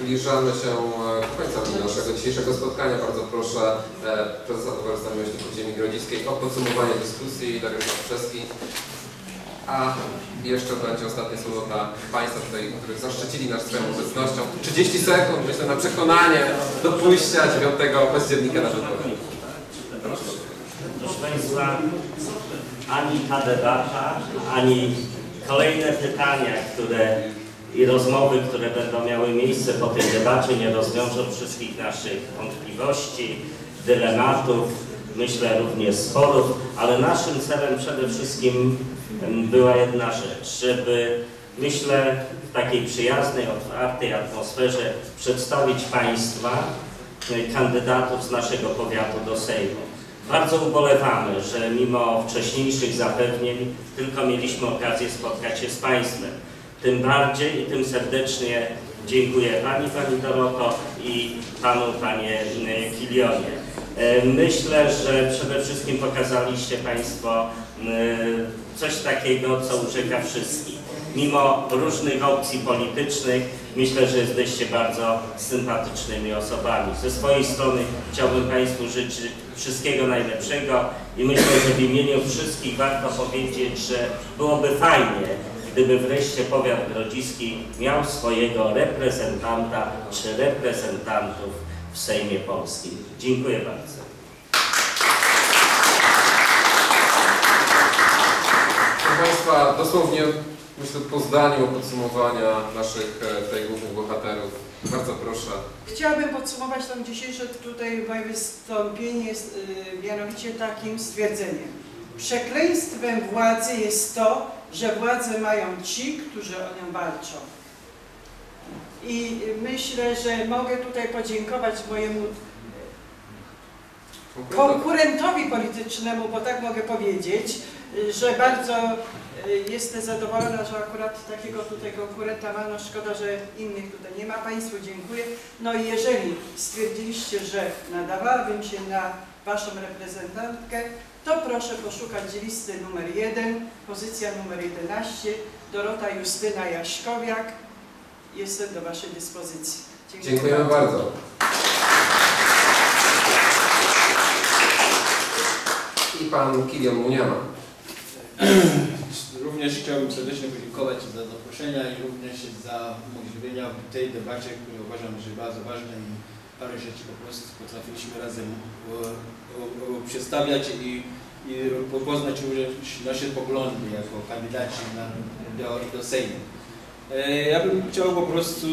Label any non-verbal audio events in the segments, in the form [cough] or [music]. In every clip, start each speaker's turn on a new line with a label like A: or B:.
A: zbliżamy się e, do końca naszego dzisiejszego spotkania. Bardzo proszę e, prezesa Towarzystwa Miłośników Ziemi Grodziskiej o podsumowanie dyskusji. Dariusz Matuszewski. A jeszcze będzie ostatnie słowo dla Państwa tutaj, których zaszczycili nas swoją obecnością. 30 sekund, myślę, na przekonanie do pójścia 9 października na wybory.
B: Proszę Państwa, ani ta debata, ani kolejne pytania, które i rozmowy, które będą miały miejsce po tej debacie, nie rozwiążą wszystkich naszych wątpliwości, dylematów, myślę również sporów, ale naszym celem przede wszystkim em, była jedna rzecz, żeby myślę w takiej przyjaznej, otwartej atmosferze przedstawić Państwa e, kandydatów z naszego powiatu do Sejmu. Bardzo ubolewamy, że mimo wcześniejszych zapewnień tylko mieliśmy okazję spotkać się z Państwem. Tym bardziej i tym serdecznie dziękuję Pani, Pani Doroto i Panu, Panie Kilionie. E, Myślę, że przede wszystkim pokazaliście Państwo coś takiego, co urzeka wszystkich. Mimo różnych opcji politycznych, myślę, że jesteście bardzo sympatycznymi osobami. Ze swojej strony chciałbym Państwu życzyć wszystkiego najlepszego i myślę, że w imieniu wszystkich warto powiedzieć, że byłoby fajnie, gdyby wreszcie powiat grodziski miał swojego reprezentanta czy reprezentantów w Sejmie Polskim. Dziękuję bardzo.
A: Proszę Państwa, dosłownie myślę po zdaniu podsumowania naszych e, tutaj głównych bohaterów. Bardzo proszę.
C: Chciałabym podsumować to dzisiejsze tutaj moje wystąpienie y, mianowicie takim stwierdzeniem. Przekleństwem władzy jest to, że władzę mają ci, którzy o nią walczą. I myślę, że mogę tutaj podziękować mojemu konkurentowi politycznemu, bo tak mogę powiedzieć, że bardzo y, jestem zadowolona, że akurat takiego tutaj konkurenta ma. No szkoda, że innych tutaj nie ma. Państwu dziękuję. No i jeżeli stwierdziliście, że nadawałabym się na Waszą reprezentantkę, to proszę poszukać listy numer 1, pozycja numer 11, Dorota Justyna Jaśkowiak. Jestem do Waszej dyspozycji. Dziękuję
A: Dziękujemy bardzo. I pan Kilian Muniama. [clears throat]
D: Również chciałbym serdecznie podziękować za zaproszenia i również za umożliwienia w tej debacie, które uważam, że bardzo ważne i parę rzeczy po prostu potrafiliśmy razem o, o, o przedstawiać i, i poznać nasze poglądy jako kandydaci na, do, do Sejmu. E, Ja bym chciał po prostu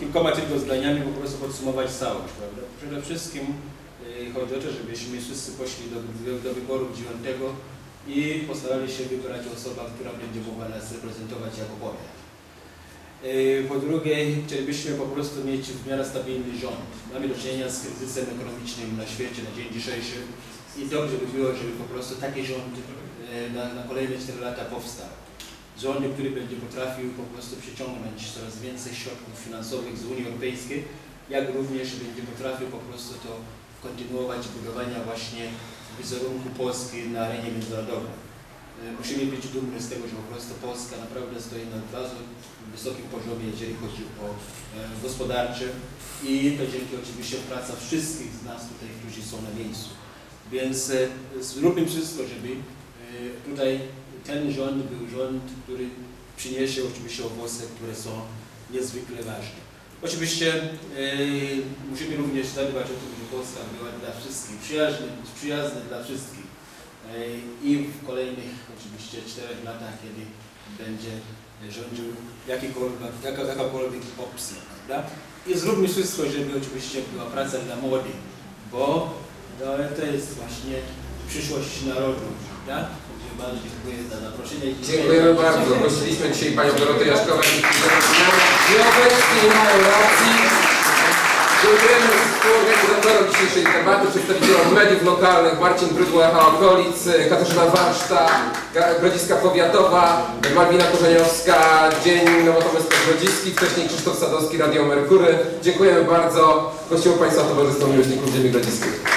D: kilkoma tylko zdaniami po prostu podsumować całość. Prawda? Przede wszystkim e, chodzi o to, żebyśmy wszyscy poszli do, do, wyboru 9 i postarali się wybrać osobę, która będzie mogła nas reprezentować jako powiat. Yy, Po drugie, chcielibyśmy po prostu mieć w miarę stabilny rząd. Mamy do czynienia z kryzysem ekonomicznym na świecie na dzień dzisiejszy i dobrze by było, żeby po prostu taki rząd yy, na, na kolejne 4 lata powstał. Rząd, który będzie potrafił po prostu przyciągnąć coraz więcej środków finansowych z Unii Europejskiej, jak również będzie potrafił po prostu to kontynuować budowania właśnie wizerunku Polski na arenie międzynarodowej. E, Musimy być dumni z tego, że po prostu Polska naprawdę stoi na bardzo wysokim poziomie, jeżeli chodzi o e, gospodarcze i to dzięki oczywiście praca wszystkich z nas tutaj, którzy są na miejscu. Więc e, zróbmy wszystko, żeby tutaj ten rząd był rząd, który przyniesie oczywiście owoce, które są niezwykle ważne. Oczywiście e, musimy również zadbać o to, żeby Polska była dla wszystkich, przyjazny, przyjazny dla wszystkich. E, I w kolejnych oczywiście czterech latach, kiedy będzie rządził jakikolwiek, jaka, jakakolwiek opcja, prawda? I zróbmy wszystko, żeby oczywiście była praca dla młodych, bo no, to jest właśnie przyszłość narodu? Także bardzo dziękuję za zaproszenie.
A: Dziękujemy bardzo. Gościliśmy dzisiaj panią Dorotę Jaszkowę i Kiliana Muniama. Nie obecni nie mają racji. Dziękujemy współorganizatorom dzisiejszej debaty, przedstawicielom mediów lokalnych, Marcin Brydło, Echa Okolic, Katarzyna Warszta, Grodziska Powiatowa, Malwina Korzeniowska, Dzień Nowotomysł Grodziski, wcześniej Krzysztof Sadowski, Radio Merkury. Dziękujemy bardzo. Gościło Państwa Towarzystwo Miłośników Ziemi Grodziskiej.